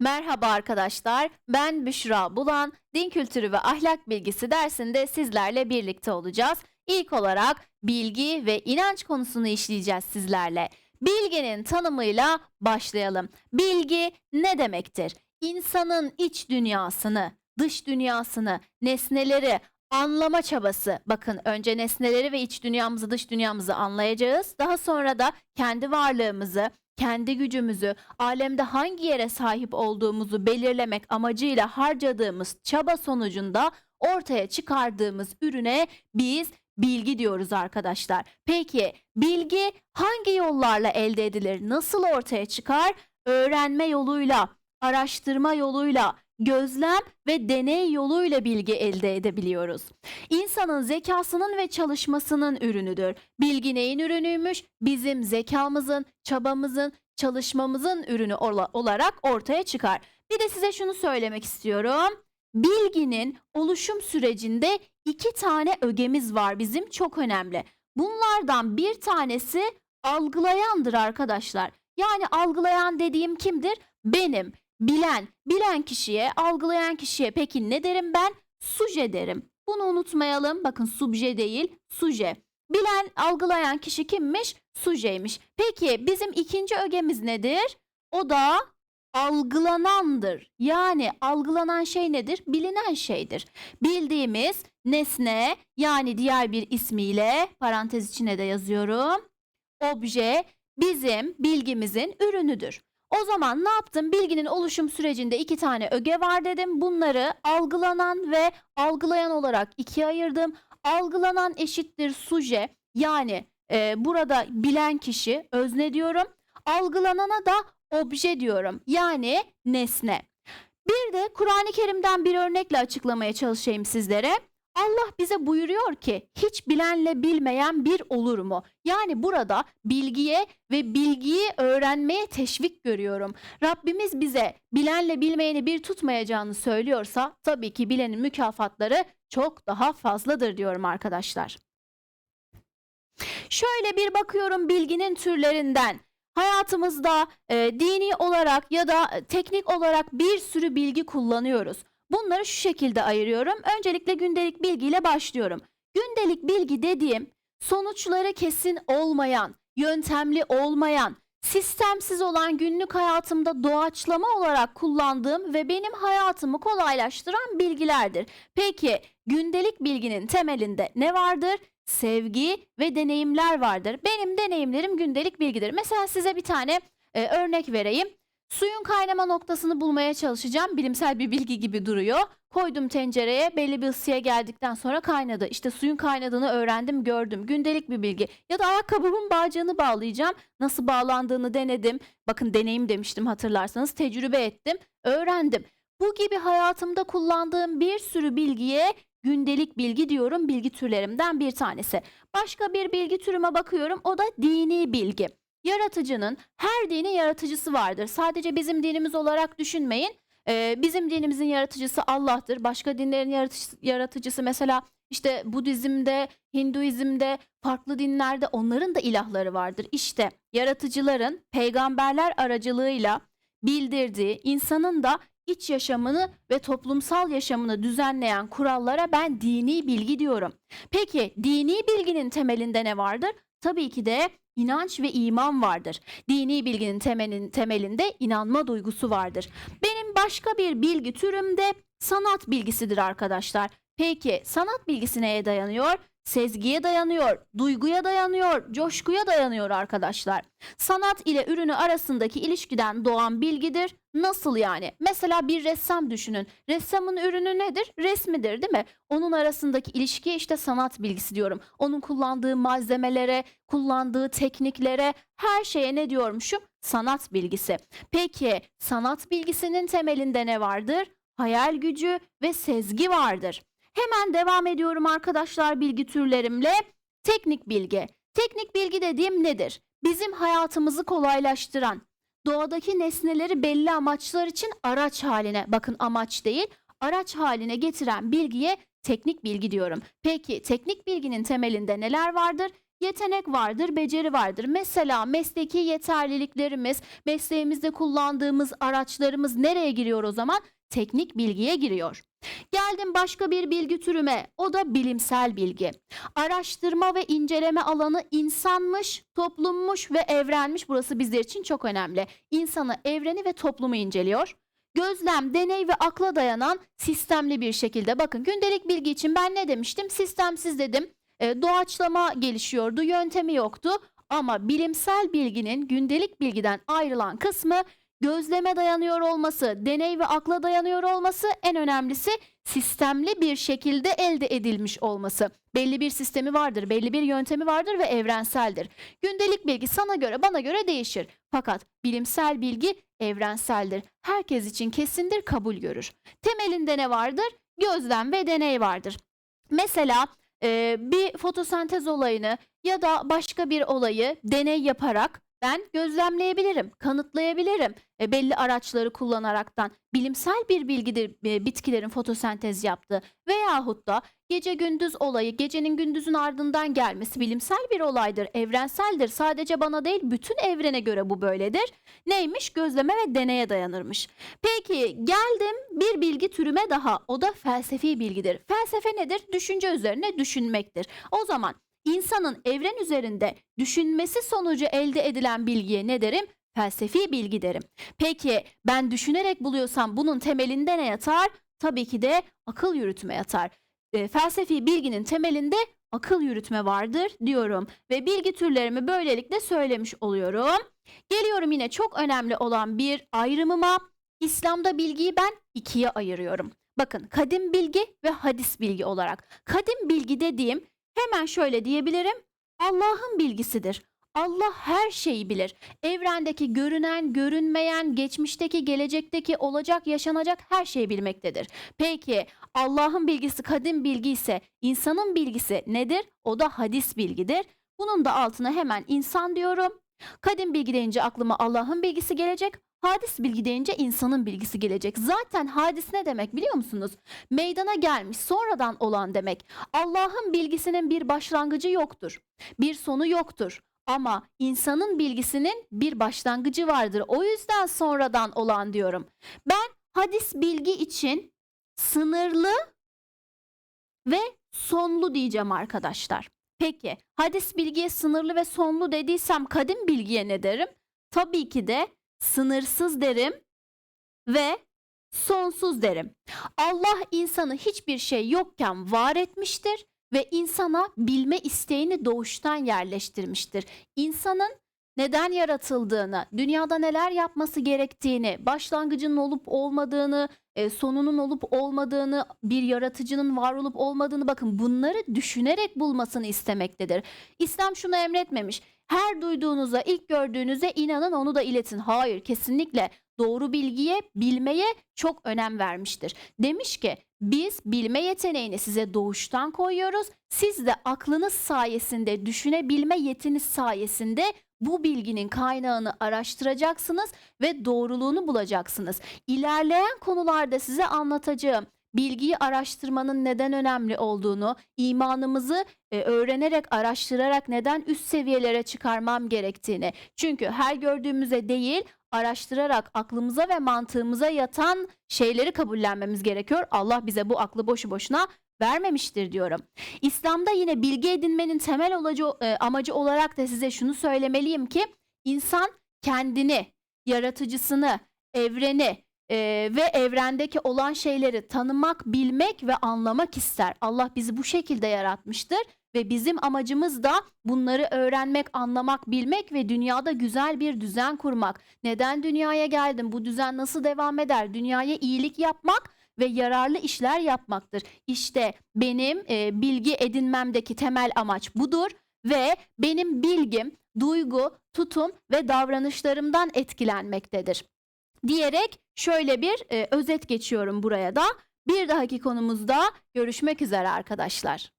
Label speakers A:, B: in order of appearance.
A: Merhaba arkadaşlar, ben Büşra Bulan. Din kültürü ve ahlak bilgisi dersinde sizlerle birlikte olacağız. İlk olarak bilgi ve inanç konusunu işleyeceğiz sizlerle. Bilginin tanımıyla başlayalım. Bilgi ne demektir? İnsanın iç dünyasını, dış dünyasını, nesneleri anlama çabası. Bakın önce nesneleri ve iç dünyamızı, dış dünyamızı anlayacağız. Daha sonra da kendi varlığımızı, kendi gücümüzü, alemde hangi yere sahip olduğumuzu belirlemek amacıyla harcadığımız çaba sonucunda ortaya çıkardığımız ürüne biz bilgi diyoruz arkadaşlar. Peki bilgi hangi yollarla elde edilir? Nasıl ortaya çıkar? Öğrenme yoluyla, araştırma yoluyla, gözlem ve deney yoluyla bilgi elde edebiliyoruz. İnsanın zekasının ve çalışmasının ürünüdür. Bilgi neyin ürünüymüş? Bizim zekamızın, çabamızın, çalışmamızın ürünü ola- olarak ortaya çıkar. Bir de size şunu söylemek istiyorum. Bilginin oluşum sürecinde iki tane ögemiz var bizim çok önemli. Bunlardan bir tanesi algılayandır arkadaşlar. Yani algılayan dediğim kimdir? Benim, bilen, bilen kişiye, algılayan kişiye peki ne derim ben? Suje derim. Bunu unutmayalım. Bakın subje değil, suje. Bilen, algılayan kişi kimmiş? Sujeymiş. Peki bizim ikinci ögemiz nedir? O da algılanandır. Yani algılanan şey nedir? Bilinen şeydir. Bildiğimiz nesne yani diğer bir ismiyle parantez içine de yazıyorum. Obje bizim bilgimizin ürünüdür. O zaman ne yaptım? Bilginin oluşum sürecinde iki tane öge var dedim. Bunları algılanan ve algılayan olarak ikiye ayırdım. Algılanan eşittir suje yani e, burada bilen kişi özne diyorum. Algılanana da obje diyorum yani nesne. Bir de Kur'an-ı Kerim'den bir örnekle açıklamaya çalışayım sizlere. Allah bize buyuruyor ki hiç bilenle bilmeyen bir olur mu? Yani burada bilgiye ve bilgiyi öğrenmeye teşvik görüyorum. Rabbimiz bize bilenle bilmeyeni bir tutmayacağını söylüyorsa tabii ki bilenin mükafatları çok daha fazladır diyorum arkadaşlar. Şöyle bir bakıyorum bilginin türlerinden. Hayatımızda e, dini olarak ya da teknik olarak bir sürü bilgi kullanıyoruz. Bunları şu şekilde ayırıyorum. Öncelikle gündelik bilgiyle başlıyorum. Gündelik bilgi dediğim sonuçları kesin olmayan, yöntemli olmayan, sistemsiz olan günlük hayatımda doğaçlama olarak kullandığım ve benim hayatımı kolaylaştıran bilgilerdir. Peki gündelik bilginin temelinde ne vardır? Sevgi ve deneyimler vardır. Benim deneyimlerim gündelik bilgidir. Mesela size bir tane e, örnek vereyim. Suyun kaynama noktasını bulmaya çalışacağım. Bilimsel bir bilgi gibi duruyor. Koydum tencereye belli bir ısıya geldikten sonra kaynadı. İşte suyun kaynadığını öğrendim, gördüm. Gündelik bir bilgi. Ya da ayakkabımın bağcığını bağlayacağım. Nasıl bağlandığını denedim. Bakın deneyim demiştim hatırlarsanız. Tecrübe ettim, öğrendim. Bu gibi hayatımda kullandığım bir sürü bilgiye gündelik bilgi diyorum. Bilgi türlerimden bir tanesi. Başka bir bilgi türüme bakıyorum. O da dini bilgi. Yaratıcının her dinin yaratıcısı vardır. Sadece bizim dinimiz olarak düşünmeyin. Ee, bizim dinimizin yaratıcısı Allah'tır. Başka dinlerin yaratıcısı, yaratıcısı mesela işte Budizm'de, Hinduizm'de, farklı dinlerde onların da ilahları vardır. İşte yaratıcıların peygamberler aracılığıyla bildirdiği insanın da iç yaşamını ve toplumsal yaşamını düzenleyen kurallara ben dini bilgi diyorum. Peki dini bilginin temelinde ne vardır? Tabii ki de inanç ve iman vardır. Dini bilginin temelin, temelinde inanma duygusu vardır. Benim başka bir bilgi türüm de sanat bilgisidir arkadaşlar. Peki sanat bilgisi neye dayanıyor? Sezgiye dayanıyor, duyguya dayanıyor, coşkuya dayanıyor arkadaşlar. Sanat ile ürünü arasındaki ilişkiden doğan bilgidir. Nasıl yani? Mesela bir ressam düşünün. Ressamın ürünü nedir? Resmidir değil mi? Onun arasındaki ilişkiye işte sanat bilgisi diyorum. Onun kullandığı malzemelere, kullandığı tekniklere, her şeye ne diyormuşum? Sanat bilgisi. Peki sanat bilgisinin temelinde ne vardır? Hayal gücü ve sezgi vardır. Hemen devam ediyorum arkadaşlar bilgi türlerimle. Teknik bilgi. Teknik bilgi dediğim nedir? Bizim hayatımızı kolaylaştıran, doğadaki nesneleri belli amaçlar için araç haline, bakın amaç değil, araç haline getiren bilgiye teknik bilgi diyorum. Peki teknik bilginin temelinde neler vardır? yetenek vardır, beceri vardır. Mesela mesleki yeterliliklerimiz, mesleğimizde kullandığımız araçlarımız nereye giriyor o zaman? Teknik bilgiye giriyor. Geldim başka bir bilgi türüme. O da bilimsel bilgi. Araştırma ve inceleme alanı insanmış, toplummuş ve evrenmiş. Burası bizler için çok önemli. İnsanı, evreni ve toplumu inceliyor. Gözlem, deney ve akla dayanan sistemli bir şekilde. Bakın gündelik bilgi için ben ne demiştim? Sistemsiz dedim. E, doğaçlama gelişiyordu, yöntemi yoktu. Ama bilimsel bilginin gündelik bilgiden ayrılan kısmı gözleme dayanıyor olması, deney ve akla dayanıyor olması, en önemlisi sistemli bir şekilde elde edilmiş olması. Belli bir sistemi vardır, belli bir yöntemi vardır ve evrenseldir. Gündelik bilgi sana göre, bana göre değişir. Fakat bilimsel bilgi evrenseldir. Herkes için kesindir, kabul görür. Temelinde ne vardır? Gözlem ve deney vardır. Mesela e, bir fotosentez olayını ya da başka bir olayı deney yaparak ben gözlemleyebilirim, kanıtlayabilirim e, belli araçları kullanaraktan. Bilimsel bir bilgidir e, bitkilerin fotosentez yaptığı veyahut da gece gündüz olayı, gecenin gündüzün ardından gelmesi bilimsel bir olaydır, evrenseldir. Sadece bana değil bütün evrene göre bu böyledir. Neymiş? Gözleme ve deneye dayanırmış. Peki geldim bir bilgi türüme daha. O da felsefi bilgidir. Felsefe nedir? Düşünce üzerine düşünmektir. O zaman insanın evren üzerinde düşünmesi sonucu elde edilen bilgiye ne derim? Felsefi bilgi derim. Peki ben düşünerek buluyorsam bunun temelinde ne yatar? Tabii ki de akıl yürütme yatar. E, felsefi bilginin temelinde akıl yürütme vardır diyorum ve bilgi türlerimi böylelikle söylemiş oluyorum. Geliyorum yine çok önemli olan bir ayrımıma. İslam'da bilgiyi ben ikiye ayırıyorum. Bakın kadim bilgi ve hadis bilgi olarak. Kadim bilgi dediğim hemen şöyle diyebilirim. Allah'ın bilgisidir. Allah her şeyi bilir. Evrendeki görünen, görünmeyen, geçmişteki, gelecekteki, olacak, yaşanacak her şeyi bilmektedir. Peki Allah'ın bilgisi kadim bilgi ise insanın bilgisi nedir? O da hadis bilgidir. Bunun da altına hemen insan diyorum. Kadim bilgi deyince aklıma Allah'ın bilgisi gelecek. Hadis bilgi deyince insanın bilgisi gelecek. Zaten hadis ne demek biliyor musunuz? Meydana gelmiş, sonradan olan demek. Allah'ın bilgisinin bir başlangıcı yoktur. Bir sonu yoktur. Ama insanın bilgisinin bir başlangıcı vardır. O yüzden sonradan olan diyorum. Ben hadis bilgi için sınırlı ve sonlu diyeceğim arkadaşlar. Peki hadis bilgiye sınırlı ve sonlu dediysem kadim bilgiye ne derim? Tabii ki de sınırsız derim ve sonsuz derim. Allah insanı hiçbir şey yokken var etmiştir ve insana bilme isteğini doğuştan yerleştirmiştir. İnsanın neden yaratıldığını, dünyada neler yapması gerektiğini, başlangıcının olup olmadığını, e, sonunun olup olmadığını, bir yaratıcının var olup olmadığını bakın bunları düşünerek bulmasını istemektedir. İslam şunu emretmemiş. Her duyduğunuza, ilk gördüğünüze inanın onu da iletin. Hayır, kesinlikle doğru bilgiye, bilmeye çok önem vermiştir. Demiş ki biz bilme yeteneğini size doğuştan koyuyoruz. Siz de aklınız sayesinde, düşünebilme yetiniz sayesinde bu bilginin kaynağını araştıracaksınız ve doğruluğunu bulacaksınız. İlerleyen konularda size anlatacağım bilgiyi araştırmanın neden önemli olduğunu, imanımızı e, öğrenerek, araştırarak neden üst seviyelere çıkarmam gerektiğini. Çünkü her gördüğümüze değil, araştırarak aklımıza ve mantığımıza yatan şeyleri kabullenmemiz gerekiyor. Allah bize bu aklı boşu boşuna vermemiştir diyorum. İslam'da yine bilgi edinmenin temel olacı, e, amacı olarak da size şunu söylemeliyim ki insan kendini, yaratıcısını, evreni e, ve evrendeki olan şeyleri tanımak, bilmek ve anlamak ister. Allah bizi bu şekilde yaratmıştır ve bizim amacımız da bunları öğrenmek, anlamak, bilmek ve dünyada güzel bir düzen kurmak. Neden dünyaya geldim? Bu düzen nasıl devam eder? Dünyaya iyilik yapmak ve yararlı işler yapmaktır. İşte benim e, bilgi edinmemdeki temel amaç budur ve benim bilgim duygu, tutum ve davranışlarımdan etkilenmektedir. Diyerek şöyle bir e, özet geçiyorum buraya da. Bir dahaki konumuzda görüşmek üzere arkadaşlar.